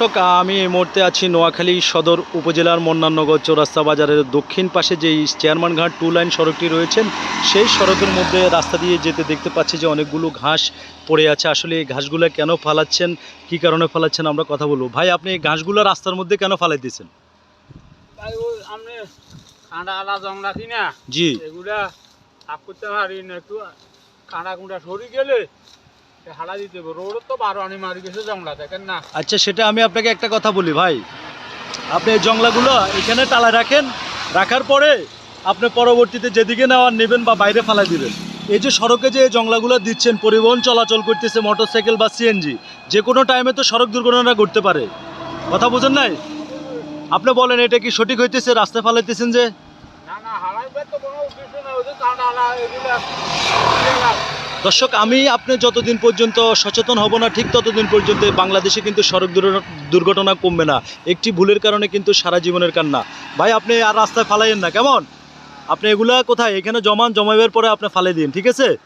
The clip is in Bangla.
দর্শক আমি এই মুহূর্তে আছি নোয়াখালী সদর উপজেলার মন্নাননগর চৌরাস্তা বাজারের দক্ষিণ পাশে যেই চেয়ারম্যানঘাট টু লাইন সড়কটি রয়েছেন সেই সড়কের মধ্যে রাস্তা দিয়ে যেতে দেখতে পাচ্ছি যে অনেকগুলো ঘাস পড়ে আছে। আসলে এই ঘাসগুলো কেন ফালাচ্ছেন? কি কারণে ফালাচ্ছেন? আমরা কথা বলব। ভাই আপনি এই ঘাসগুলো রাস্তার মধ্যে কেন ফালাই দিয়েছেন জি। এগুলা একটু কাঁটা কুঁটা সরি গেলে এ দিতে হবে রোড তো বারো আনি মারি গেছে জংলা দেখেন না। আচ্ছা সেটা আমি আপনাকে একটা কথা বলি ভাই। আপনি এই জংলাগুলো এখানে টালা রাখেন রাখার পরে আপনি পরবর্তীতে যেদিকে নেওয়ার নেবেন বা বাইরে ফালাই দিবেন। এই যে সড়কে যে জংলাগুলো দিচ্ছেন পরিবহন চলাচল করতেছে মোটরসাইকেল বা সিএনজি যে কোনো টাইমে তো সড়ক দুর্ঘটনা ঘটতে পারে। কথা বুঝেন নাই? আপনি বলেন এটা কি সঠিক হইতেছে রাস্তায় ফালাইতেছেন যে? না না হারাইবার তো কোনো উদ্দেশ্য না ওই যে কাঁটা আলা এগুলা এগুলা। দর্শক, আমি আপনি যতদিন পর্যন্ত সচেতন হব না, ঠিক ততদিন পর্যন্ত বাংলাদেশে কিন্তু সড়ক দুর্ঘটনা- কমবে না। একটি ভুলের কারণে কিন্তু সারা জীবনের কান্না। ভাই, আপনি আর রাস্তায় ফালাইয়েন না, কেমন? আপনি এগুলা কোথায়? এখানে জমান, জমাইবার পরে আপনি ফালাই দিন ঠিক আছে?